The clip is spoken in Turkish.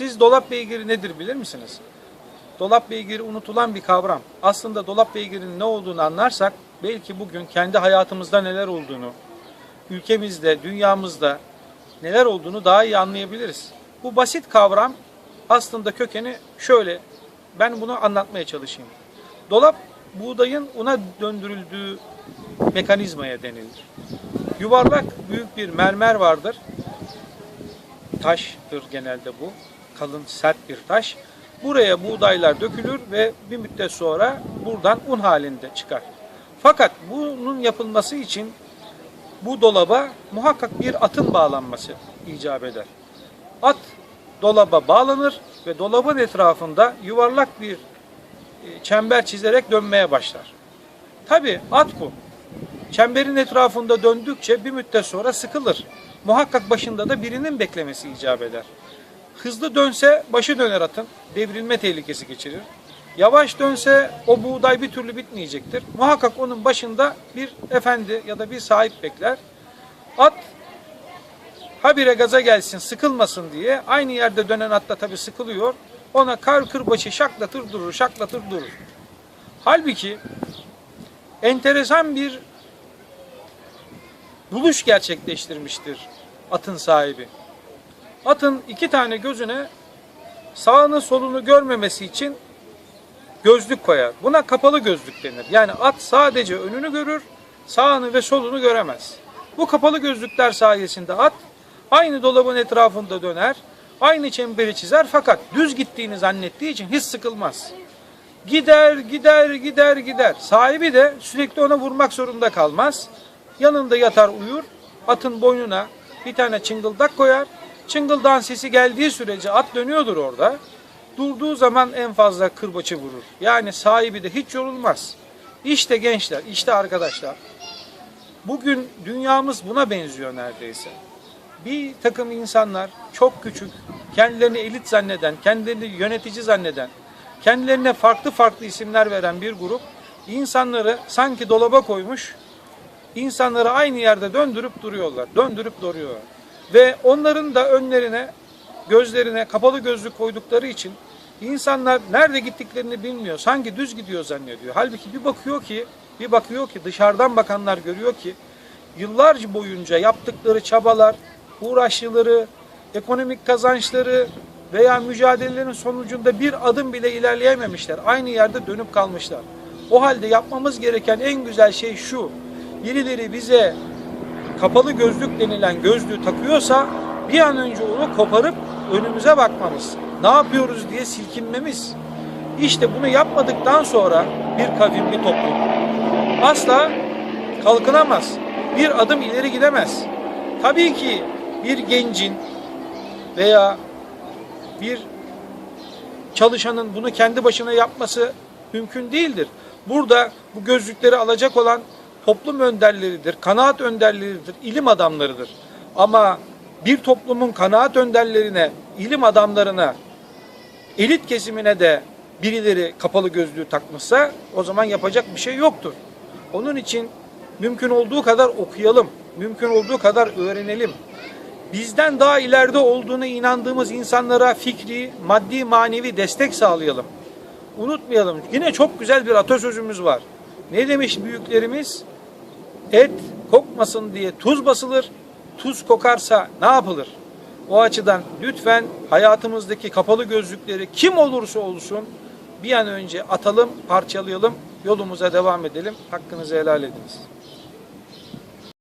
Siz dolap beygiri nedir bilir misiniz? Dolap beygiri unutulan bir kavram. Aslında dolap beygirinin ne olduğunu anlarsak belki bugün kendi hayatımızda neler olduğunu, ülkemizde, dünyamızda neler olduğunu daha iyi anlayabiliriz. Bu basit kavram aslında kökeni şöyle. Ben bunu anlatmaya çalışayım. Dolap buğdayın una döndürüldüğü mekanizmaya denilir. Yuvarlak büyük bir mermer vardır. Taştır genelde bu. Kalın sert bir taş. Buraya buğdaylar dökülür ve bir müddet sonra buradan un halinde çıkar. Fakat bunun yapılması için bu dolaba muhakkak bir atın bağlanması icap eder. At dolaba bağlanır ve dolabın etrafında yuvarlak bir e, çember çizerek dönmeye başlar. Tabi at bu. Çemberin etrafında döndükçe bir müddet sonra sıkılır. Muhakkak başında da birinin beklemesi icap eder. Hızlı dönse başı döner atın, devrilme tehlikesi geçirir. Yavaş dönse o buğday bir türlü bitmeyecektir. Muhakkak onun başında bir efendi ya da bir sahip bekler. At habire gaza gelsin, sıkılmasın diye aynı yerde dönen at da tabii sıkılıyor. Ona kar kırbaçı şaklatır durur, şaklatır durur. Halbuki enteresan bir buluş gerçekleştirmiştir atın sahibi. Atın iki tane gözüne sağını solunu görmemesi için gözlük koyar. Buna kapalı gözlük denir. Yani at sadece önünü görür, sağını ve solunu göremez. Bu kapalı gözlükler sayesinde at aynı dolabın etrafında döner, aynı çemberi çizer fakat düz gittiğini zannettiği için hiç sıkılmaz. Gider, gider, gider, gider. Sahibi de sürekli ona vurmak zorunda kalmaz. Yanında yatar uyur, atın boynuna bir tane çıngıldak koyar. Çıngıldağın sesi geldiği sürece at dönüyordur orada. Durduğu zaman en fazla kırbaçı vurur. Yani sahibi de hiç yorulmaz. İşte gençler, işte arkadaşlar. Bugün dünyamız buna benziyor neredeyse. Bir takım insanlar çok küçük, kendilerini elit zanneden, kendilerini yönetici zanneden, kendilerine farklı farklı isimler veren bir grup insanları sanki dolaba koymuş, insanları aynı yerde döndürüp duruyorlar. Döndürüp duruyorlar. Ve onların da önlerine, gözlerine kapalı gözlük koydukları için insanlar nerede gittiklerini bilmiyor. Sanki düz gidiyor zannediyor. Halbuki bir bakıyor ki, bir bakıyor ki dışarıdan bakanlar görüyor ki yıllarca boyunca yaptıkları çabalar, uğraşları, ekonomik kazançları veya mücadelelerin sonucunda bir adım bile ilerleyememişler. Aynı yerde dönüp kalmışlar. O halde yapmamız gereken en güzel şey şu. Birileri bize kapalı gözlük denilen gözlüğü takıyorsa bir an önce onu koparıp önümüze bakmamız. Ne yapıyoruz diye silkinmemiz. İşte bunu yapmadıktan sonra bir kavim, bir toplum asla kalkınamaz. Bir adım ileri gidemez. Tabii ki bir gencin veya bir çalışanın bunu kendi başına yapması mümkün değildir. Burada bu gözlükleri alacak olan toplum önderleridir, kanaat önderleridir, ilim adamlarıdır. Ama bir toplumun kanaat önderlerine, ilim adamlarına, elit kesimine de birileri kapalı gözlüğü takmışsa o zaman yapacak bir şey yoktur. Onun için mümkün olduğu kadar okuyalım, mümkün olduğu kadar öğrenelim. Bizden daha ileride olduğunu inandığımız insanlara fikri, maddi, manevi destek sağlayalım. Unutmayalım. Yine çok güzel bir atasözümüz var. Ne demiş büyüklerimiz? Et kokmasın diye tuz basılır. Tuz kokarsa ne yapılır? O açıdan lütfen hayatımızdaki kapalı gözlükleri kim olursa olsun bir an önce atalım, parçalayalım, yolumuza devam edelim. Hakkınızı helal ediniz.